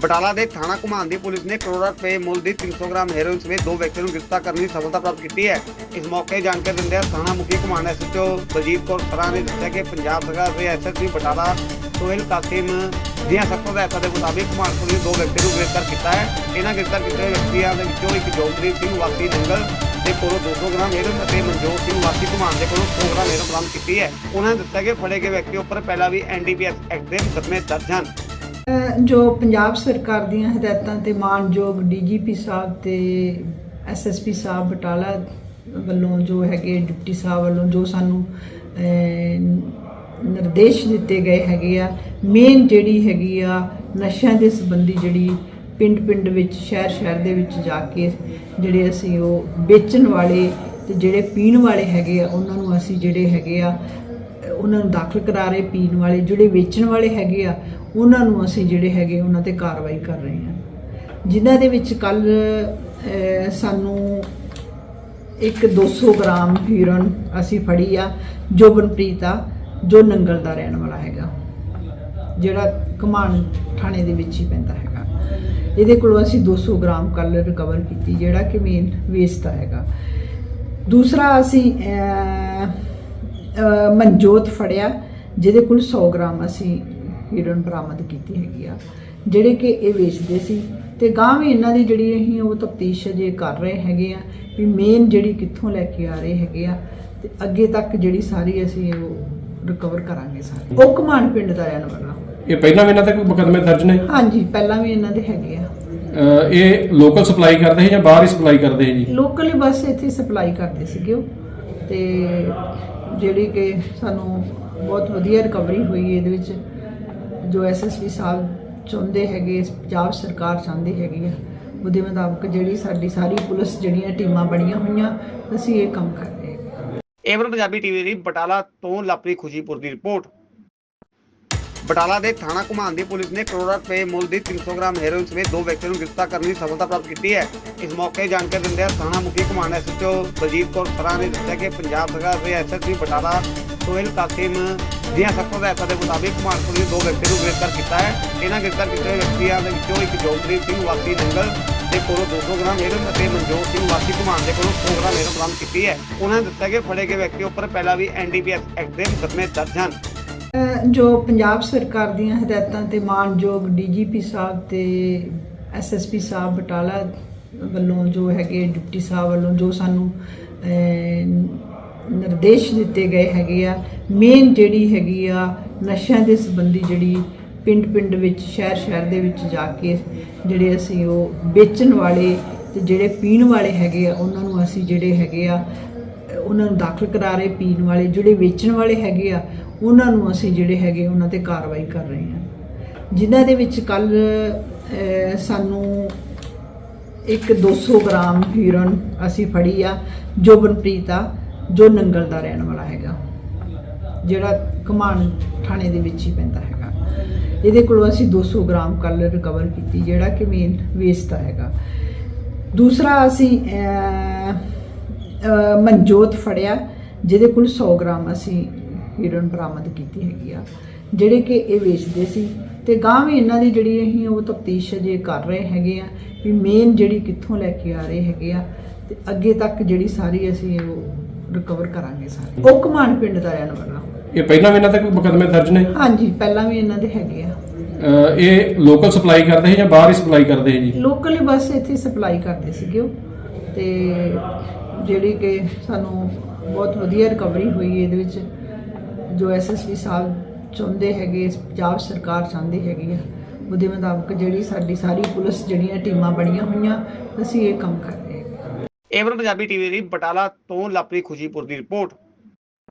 ਬਟਾਲਾ ਦੇ ਥਾਣਾ ਘੁਮਾਨ ਦੀ ਪੁਲਿਸ ਨੇ ਕਰੋੜਾਂ ਰੁਪਏ ਮੁੱਲ ਦੀ 300 ਗ੍ਰਾਮ ਹੈਰੋਇਨ ਸਮੇਤ ਦੋ ਵਿਅਕਤੀਆਂ ਨੂੰ ਗ੍ਰਿਫਤਾਰ ਕਰਨ ਦੀ ਸਫਲਤਾ ਪ੍ਰਾਪਤ ਕੀਤੀ ਹੈ। ਇਸ ਮੌਕੇ ਜਾਣਕਾਰੀ ਦਿੰਦਿਆਂ ਥਾਣਾ ਮੁਖੀ ਘੁਮਾਣ ਐਸਐਚਓ ਬਲਜੀਤ ਕੌਰ ਸਰਾ ਨੇ ਦੱਸਿਆ ਕਿ ਪੰਜਾਬ ਸਰਕਾਰ ਦੇ ਐਸਐਸਪੀ ਬਟਾਲਾ ਸੋਹਿਲ ਕਾਸਿਮ ਦੀਆਂ ਸਖਤ ਹਦਾਇਤਾਂ ਦੇ ਮੁਤਾਬਿਕ ਘੁਮਾਣ ਪੁਲਿਸ ਨੇ ਦੋ ਵਿਅਕਤੀ ਨੂੰ ਗ੍ਰਿਫਤਾਰ ਕੀਤਾ ਹੈ। ਇਹਨਾਂ ਗ੍ਰਿਫਤਾਰ ਕੀਤੇ ਹੋਏ ਵਿਅਕਤੀਆਂ ਦੇ ਵਿੱਚੋਂ ਇੱਕ ਜੋਗਪ੍ਰੀਤ ਸਿੰਘ ਵਾਸੀ ਨੰਗਲ ਦੇ ਕੋਲੋਂ 200 ਗ੍ਰਾਮ ਹੈਰੋਇਨ ਅਤੇ ਮਨਜੋਤ ਸਿੰਘ ਵਾਸੀ ਘੁਮਾਨ ਦੇ ਕੋਲੋਂ 100 ਗ੍ਰਾਮ ਹੈਰੋਇਨ ਬਰਾਮਦ ਕੀਤੀ ਹੈ। ਉਹਨਾਂ ਨੇ ਦੱਸਿਆ ਕਿ ਫੜੇ ਗਏ ਵਿਅਕਤੀ ਉੱਪਰ ਪਹਿਲਾਂ ਵੀ ਐਨਡੀਪੀਐਸ ਐਕਟ ਦੇ ਮੁਕੱਦਮੇ ਦਰਜ ਹਨ। ਜੋ ਪੰਜਾਬ ਸਰਕਾਰ ਦੀਆਂ ਹਦਾਇਤਾਂ ਤੇ ਮਾਨਯੋਗ ਡੀਜੀਪੀ ਸਾਹਿਬ ਤੇ ਐਸਐਸਪੀ ਸਾਹਿਬ ਬਟਾਲਾ ਵੱਲੋਂ ਜੋ ਹੈਗੇ ਡਿਪਟੀ ਸਾਹਿਬ ਵੱਲੋਂ ਜੋ ਸਾਨੂੰ ਨਿਰਦੇਸ਼ ਦਿੱਤੇ ਗਏ ਹੈਗੇ ਆ ਮੇਨ ਜਿਹੜੀ ਹੈਗੀ ਆ ਨਸ਼ਿਆਂ ਦੇ ਸੰਬੰਧੀ ਜਿਹੜੀ ਪਿੰਡ-ਪਿੰਡ ਵਿੱਚ, ਸ਼ਹਿਰ-ਸ਼ਹਿਰ ਦੇ ਵਿੱਚ ਜਾ ਕੇ ਜਿਹੜੇ ਅਸੀਂ ਉਹ ਵੇਚਣ ਵਾਲੇ ਤੇ ਜਿਹੜੇ ਪੀਣ ਵਾਲੇ ਹੈਗੇ ਆ, ਉਹਨਾਂ ਨੂੰ ਅਸੀਂ ਜਿਹੜੇ ਹੈਗੇ ਆ ਉਹਨਾਂ ਨੂੰ ਦਾਖਲ ਕਰਾ ਰਹੇ, ਪੀਣ ਵਾਲੇ, ਜਿਹੜੇ ਵੇਚਣ ਵਾਲੇ ਹੈਗੇ ਆ, ਉਹਨਾਂ ਨੂੰ ਅਸੀਂ ਜਿਹੜੇ ਹੈਗੇ ਉਹਨਾਂ ਤੇ ਕਾਰਵਾਈ ਕਰ ਰਹੇ ਹਾਂ। ਜਿਨ੍ਹਾਂ ਦੇ ਵਿੱਚ ਕੱਲ ਸਾਨੂੰ ਇੱਕ 200 ਗ੍ਰਾਮ ਹੀਰੋਨ ਅਸੀਂ ਫੜੀ ਆ, ਜੋ ਜੋਬਨਪ੍ਰੀਤ ਆ, ਜੋ ਨੰਗਲ ਦਾ ਰਹਿਣ ਵਾਲਾ ਹੈਗਾ। ਜਿਹੜਾ ਕਮਾਨ ਥਾਣੇ ਦੇ ਵਿੱਚ ਹੀ ਪੈਂਦਾ ਹੈਗਾ। ਇਹਦੇ ਕੋਲੋਂ ਅਸੀਂ 200 ਗ੍ਰਾਮ ਕੱਲ ਰਿਕਵਰ ਕੀਤੀ, ਜਿਹੜਾ ਕਿ ਮੇਨ ਵੇਸਟ ਦਾ ਹੈਗਾ। ਦੂਸਰਾ ਅਸੀਂ ਮਨਜੋਤ ਫੜਿਆ ਜਿਹਦੇ ਕੋਲ 100 ਗ੍ਰਾਮ ਅਸੀਂ ਹੀਰੋਇਨ ਬਰਾਮਦ ਕੀਤੀ ਹੈਗੀ ਆ ਜਿਹੜੇ ਕਿ ਇਹ ਵੇਚਦੇ ਸੀ। ਤੇ ਗਾਂ ਵੀ ਇਹਨਾਂ ਦੀ ਜਿਹੜੀ ਅਸੀਂ ਉਹ ਤਫਤੀਸ਼ ਜੇ ਕਰ ਰਹੇ ਹੈਗੇ ਆ ਵੀ ਮੇਨ ਜਿਹੜੀ ਕਿੱਥੋਂ ਲੈ ਕੇ ਆ ਰਹੇ ਹੈਗੇ ਆ ਤੇ ਅੱਗੇ ਤੱਕ ਜਿਹੜੀ ਸਾਰੀ ਅਸੀਂ ਉਹ ਰਿਕਵਰ ਕਰਾਂਗੇ ਸਾਰੀ। ਉਹ ਕਮਾਨ ਪਿੰਡ ਦਾ ਰਹਿਣ ਵਾਲਾ। ਇਹ ਪਹਿਲਾਂ ਵੀ ਇਹਨਾਂ ਤੇ ਕੋਈ ਮੁਕੱਦਮੇ ਦਰਜ ਨੇ? ਹਾਂਜੀ ਪਹਿਲਾਂ ਵੀ ਇਹਨਾਂ ਦੇ ਹੈਗੇ ਆ। ਅਹ ਇਹ ਲੋਕਲ ਸਪਲਾਈ ਕਰਦੇ ਸੀ ਜਾਂ ਬਾਹਰ ਹੀ ਸਪਲਾਈ ਕਰਦੇ ਸੀ ਜੀ? ਲੋਕਲੀ ਬਸ ਇੱਥੇ ਸਪਲਾਈ ਕਰਦੇ ਸੀਗੇ ਉਹ। ਤੇ ਜਿਹੜੀ ਕਿ ਸਾਨੂੰ ਬਹੁਤ ਵਧੀਆ ਰਿਕਵਰੀ ਹੋਈ ਇਹਦੇ ਵਿੱਚ। ਜੋ ਐਸਐਸਪੀ ਸਾਹਿਬ ਚਾਹੁੰਦੇ ਹੈਗੇ, ਪੰਜਾਬ ਸਰਕਾਰ ਚਾਹੁੰਦੀ ਹੈਗੀ ਆ, ਉਹਦੇ ਮੁਤਾਬਕ ਜਿਹੜੀ ਸਾਡੀ ਸਾਰੀ ਪੁਲਿਸ ਜਿਹੜੀਆਂ ਟੀਮਾਂ ਬਣੀਆਂ ਹੋਈਆਂ, ਅਸੀਂ ਇਹ ਕੰਮ ਕਰ ਰਹੇ ਹਾਂ। ਏਵਨ ਪੰਜਾਬੀ ਟੀਵੀ ਦੀ ਬਟਾਲਾ ਤੋਂ ਲਾਪਰੀ ਖੁਸ਼ੀਪੁਰ ਦੀ ਰਿਪੋਰਟ। ਬਟਾਲਾ ਦੇ ਥਾਣਾ ਘੁਮਾਨ ਦੀ ਪੁਲਿਸ ਨੇ ਕਰੋੜਾਂ ਰੁਪਏ ਮੁੱਲ ਦੀ 300 ਗ੍ਰਾਮ ਹੈਰੋਇਨ ਸਮੇਤ ਦੋ ਵਿਅਕਤੀਆਂ ਨੂੰ ਗ੍ਰਿਫਤਾਰ ਕਰਨ ਦੀ ਸਫਲਤਾ ਪ੍ਰਾਪਤ ਕੀਤੀ ਹੈ। ਇਸ ਮੌਕੇ ਜਾਣਕਾਰੀ ਦਿੰਦਿਆਂ ਥਾਣਾ ਮੁਖੀ ਘੁਮਾਣ ਐਸਐਚਓ ਬਲਜੀਤ ਕੌਰ ਸਰਾ ਨੇ ਦੱਸਿਆ ਕਿ ਪੰਜਾਬ ਸਰਕਾਰ ਦੇ ਐਸਐਸਪੀ ਬਟਾਲਾ, ਸੋਹਿਲ, ਕਾਸਿਮ ਦੀਆਂ ਸਖਤ ਹਦਾਇਤਾਂ ਦੇ ਮੁਤਾਬਿਕ ਘੁਮਾਣ ਪੁਲਿਸ ਨੇ ਦੋ ਵਿਅਕਤੀਆਂ ਨੂੰ ਗ੍ਰਿਫਤਾਰ ਕੀਤਾ ਹੈ। ਇਹਨਾਂ ਗ੍ਰਿਫਤਾਰ ਕੀਤੇ ਵਿਅਕਤੀਆਂ ਦੇ ਵਿੱਚੋਂ ਇੱਕ ਜੋਗਪ੍ਰੀਤ ਸਿੰਘ ਵਾਸੀ ਨੰਗਲ ਦੇ ਕੋਲੋਂ 200 ਗ੍ਰਾਮ ਹੈਰੋਇਨ ਅਤੇ ਮਨਜੋਤ ਸਿੰਘ ਵਾਸੀ ਘੁਮਾਣ ਦੇ ਕੋਲੋਂ 100 ਗ੍ਰਾਮ ਹੈਰੋਇਨ ਬਰਾਮਦ ਕੀਤੀ ਹੈ। ਉਹਨਾਂ ਨੇ ਦੱਸਿਆ ਕਿ ਫੜੇ ਗਏ ਵਿਅਕਤੀ ਉੱਪਰ ਪਹਿਲਾਂ ਵੀ ਐਨਡੀਪੀਐਸ ਐਕਟ ਦੇ ਮੁਕੱਦਮੇ ਦਰਜ ਹਨ। ਜੋ ਪੰਜਾਬ ਸਰਕਾਰ ਦੀਆਂ ਹਦਾਇਤਾਂ ਤੇ ਮਾਨਯੋਗ ਡੀਜੀਪੀ ਸਾਹਿਬ ਤੇ ਐਸਐਸਪੀ ਸਾਹਿਬ ਬਟਾਲਾ ਵੱਲੋਂ ਜੋ ਹੈਗੇ ਡਿਪਟੀ ਸਾਹਿਬ ਵੱਲੋਂ ਜੋ ਸਾਨੂੰ ਨਿਰਦੇਸ਼ ਦਿੱਤੇ ਗਏ ਹੈਗੇ ਆ ਮੇਨ ਜਿਹੜੀ ਹੈਗੀ ਆ ਨਸ਼ਿਆਂ ਦੇ ਸੰਬੰਧੀ ਜਿਹੜੀ ਪਿੰਡ-ਪਿੰਡ ਵਿੱਚ, ਸ਼ਹਿਰ-ਸ਼ਹਿਰ ਦੇ ਵਿੱਚ ਜਾ ਕੇ ਜਿਹੜੇ ਅਸੀਂ ਉਹ ਵੇਚਣ ਵਾਲੇ ਤੇ ਜਿਹੜੇ ਪੀਣ ਵਾਲੇ ਹੈਗੇ ਆ, ਉਹਨਾਂ ਨੂੰ ਅਸੀਂ ਜਿਹੜੇ ਹੈਗੇ ਆ ਉਹਨਾਂ ਨੂੰ ਦਾਖਲ ਕਰਾ ਰਹੇ, ਪੀਣ ਵਾਲੇ, ਜਿਹੜੇ ਵੇਚਣ ਵਾਲੇ ਹੈਗੇ ਆ, ਉਹਨਾਂ ਨੂੰ ਅਸੀਂ ਜਿਹੜੇ ਹੈਗੇ ਉਹਨਾਂ ਤੇ ਕਾਰਵਾਈ ਕਰ ਰਹੇ ਹਾਂ। ਜਿਨ੍ਹਾਂ ਦੇ ਵਿੱਚ ਕੱਲ ਸਾਨੂੰ ਇੱਕ 200 ਗ੍ਰਾਮ ਹੀਰੋਇਨ ਅਸੀਂ ਫੜੀ ਆ ਜੋਬਨਪ੍ਰੀਤ ਆ, ਜੋ ਨੰਗਲ ਦਾ ਰਹਿਣ ਵਾਲਾ ਹੈਗਾ। ਜਿਹੜਾ ਕਮਾਨ ਥਾਣੇ ਦੇ ਵਿੱਚ ਹੀ ਪੈਂਦਾ ਹੈਗਾ। ਇਹਦੇ ਕੋਲੋਂ ਅਸੀਂ 200 ਗ੍ਰਾਮ ਕੱਲ ਰਿਕਵਰ ਕੀਤੀ, ਜਿਹੜਾ ਕਿ ਮੇਨ ਵੇਸਟ ਦਾ ਹੈਗਾ। ਦੂਸਰਾ ਅਸੀਂ ਮਨਜੋਤ ਫੜਿਆ ਜਿਹਦੇ ਕੋਲ 100 ਗ੍ਰਾਮ ਅਸੀਂ ਹੀਰੋਇਨ ਬਰਾਮਦ ਕੀਤੀ ਹੈਗੀ ਆ ਜਿਹੜੇ ਕਿ ਇਹ ਵੇਚਦੇ ਸੀ। ਤੇ ਗਾਂ ਵੀ ਇਹਨਾਂ ਦੀ ਜਿਹੜੀ ਅਸੀਂ ਉਹ ਤਫਤੀਸ਼ ਜੇ ਕਰ ਰਹੇ ਹੈਗੇ ਆ ਵੀ ਮੇਨ ਜਿਹੜੀ ਕਿੱਥੋਂ ਲੈ ਕੇ ਆ ਰਹੇ ਹੈਗੇ ਆ ਤੇ ਅੱਗੇ ਤੱਕ ਜਿਹੜੀ ਸਾਰੀ ਅਸੀਂ ਉਹ ਰਿਕਵਰ ਕਰਾਂਗੇ ਸਾਰੀ। ਉਹ ਕਮਾਨ ਪਿੰਡ ਦਾ ਰਹਿਣ ਵਾਲਾ। ਇਹ ਪਹਿਲਾਂ ਵੀ ਇਹਨਾਂ ਤੇ ਕੋਈ ਮੁਕੱਦਮੇ ਦਰਜ ਨੇ? ਹਾਂਜੀ ਪਹਿਲਾਂ ਵੀ ਇਹਨਾਂ ਦੇ ਹੈਗੇ ਆ। ਇਹ ਲੋਕਲ ਸਪਲਾਈ ਕਰਦੇ ਸੀ ਜਾਂ ਬਾਹਰ ਹੀ ਸਪਲਾਈ ਕਰਦੇ ਸੀ ਜੀ? ਲੋਕਲੀ ਬਸ ਇੱਥੇ ਸਪਲਾਈ ਕਰਦੇ ਸੀਗੇ ਉਹ। ਤੇ ਜਿਹੜੀ ਕਿ ਸਾਨੂੰ ਬਹੁਤ ਵਧੀਆ ਰਿਕਵਰੀ ਹੋਈ ਇਹਦੇ ਵਿੱਚ। ਜੋ ਐਸਐਸਪੀ ਸਾਹਿਬ ਚਾਹੁੰਦੇ ਹੈਗੇ, ਪੰਜਾਬ ਸਰਕਾਰ ਚਾਹੁੰਦੀ ਹੈਗੀ ਆ, ਉਹਦੇ ਮੁਤਾਬਕ ਜਿਹੜੀ ਸਾਡੀ ਸਾਰੀ ਪੁਲਿਸ ਜਿਹੜੀਆਂ ਟੀਮਾਂ ਬਣੀਆਂ ਹੋਈਆਂ, ਅਸੀਂ ਇਹ ਕੰਮ ਕਰ ਰਹੇ ਹਾਂ। ਏਵਨ ਪੰਜਾਬੀ ਟੀਵੀ ਦੀ ਬਟਾਲਾ ਤੋਂ ਲਾਪਰੀ ਖੁਸ਼ੀਪੁਰ ਦੀ ਰਿਪੋਰਟ।